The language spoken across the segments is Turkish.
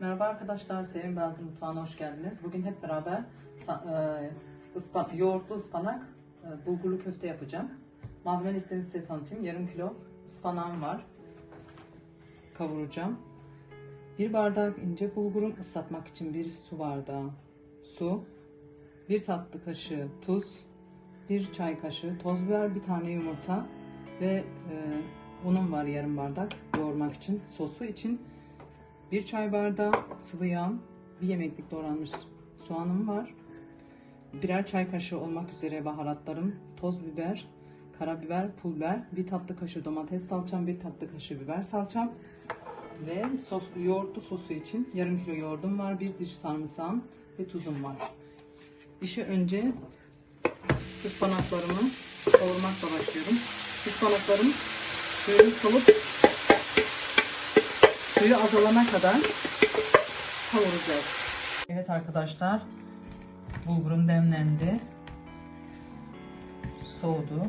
Merhaba arkadaşlar, Sevim Bazı Mutfağı'na hoş geldiniz. Bugün hep beraber e, ıspa- yoğurtlu ıspanak, e, bulgurlu köfte yapacağım. Malzeme listemi size tanıtayım. Yarım kilo ıspanağım var. Kavuracağım. Bir bardak ince bulgurum ıslatmak için bir su bardağı su, bir tatlı kaşığı tuz, bir çay kaşığı toz biber, bir tane yumurta ve e, unum var yarım bardak yoğurmak için. Sosu için bir çay bardağı sıvı yağ, bir yemeklik doğranmış soğanım var. Birer çay kaşığı olmak üzere baharatlarım, toz biber, karabiber, pul biber, bir tatlı kaşığı domates salçam, bir tatlı kaşığı biber salçam ve sos, yoğurtlu sosu için yarım kilo yoğurdum var, bir diş sarımsağım ve tuzum var. İşe önce ıspanaklarımı kavurmakla başlıyorum. Ispanaklarım suyu solup suyu azalana kadar kavuracağız. Evet arkadaşlar, bulgurum demlendi. Soğudu.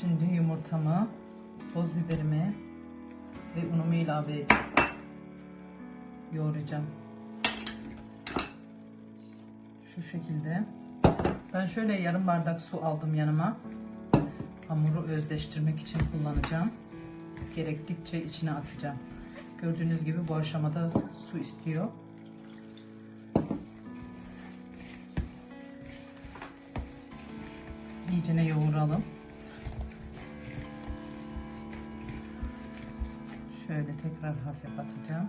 Şimdi yumurtamı, toz biberimi ve unumu ilave edip yoğuracağım. Şu şekilde. Ben şöyle yarım bardak su aldım yanıma. Hamuru özleştirmek için kullanacağım. Gerektikçe içine atacağım. Gördüğünüz gibi bu aşamada su istiyor. İyicene yoğuralım. Şöyle tekrar hafif atacağım.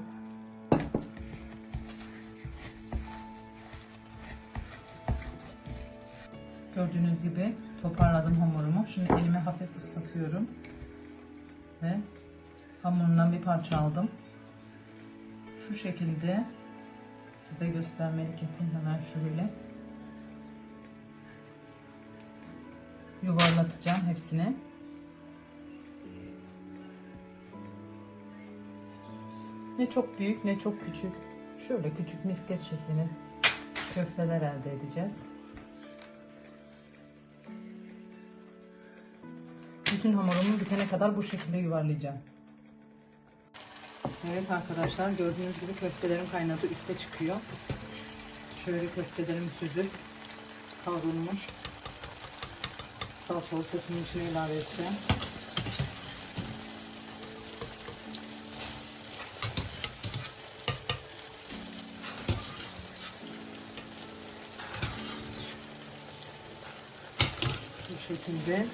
Gördüğünüz gibi toparladım hamurumu. Şimdi elime hafif ıslatıyorum. Ve hamurundan bir parça aldım. Şu şekilde size göstermelik yapayım hemen şöyle. Yuvarlatacağım hepsini. Ne çok büyük ne çok küçük. Şöyle küçük misket şeklinde köfteler elde edeceğiz. Bütün hamurumu bitene kadar bu şekilde yuvarlayacağım. Evet arkadaşlar gördüğünüz gibi köftelerim kaynadı üste çıkıyor. Şöyle köftelerim süzüp kavrulmuş. Salçalı sosunun içine ilave edeceğim. Bu şekilde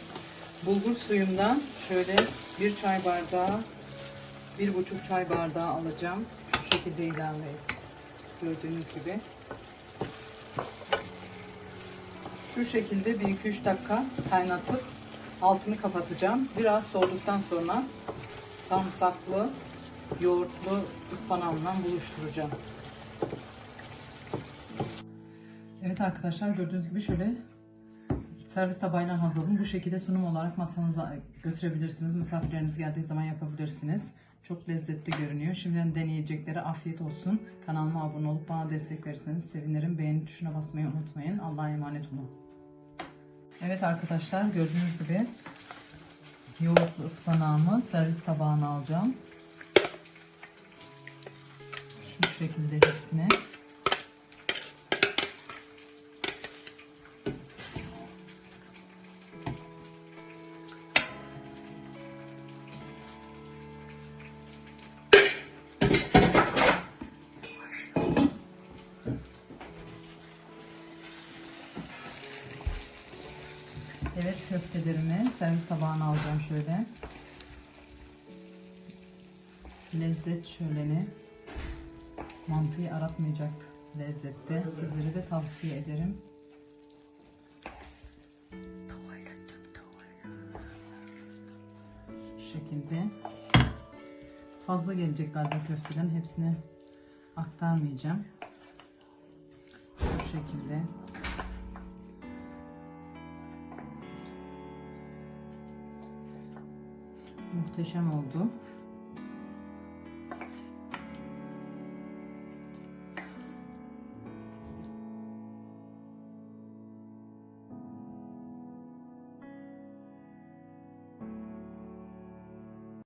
bulgur suyumdan şöyle bir çay bardağı bir buçuk çay bardağı alacağım. Şu şekilde ilave. Gördüğünüz gibi. Şu şekilde bir iki üç dakika kaynatıp altını kapatacağım. Biraz soğuduktan sonra sarımsaklı yoğurtlu ıspanağımla buluşturacağım. Evet arkadaşlar gördüğünüz gibi şöyle servis tabağıyla hazırladım. Bu şekilde sunum olarak masanıza götürebilirsiniz. Misafirleriniz geldiği zaman yapabilirsiniz. Çok lezzetli görünüyor. Şimdiden deneyeceklere afiyet olsun. Kanalıma abone olup bana destek verirseniz sevinirim. Beğeni tuşuna basmayı unutmayın. Allah'a emanet olun. Evet arkadaşlar gördüğünüz gibi yoğurtlu ıspanağımı servis tabağına alacağım. Şu şekilde hepsini. Köftelerimi servis tabağına alacağım şöyle. Lezzet şöleni. Mantıyı aratmayacak lezzette. Sizlere de tavsiye ederim. Şu şekilde. Fazla gelecek galiba köftelerin hepsini aktarmayacağım. Şu şekilde. Muhteşem oldu.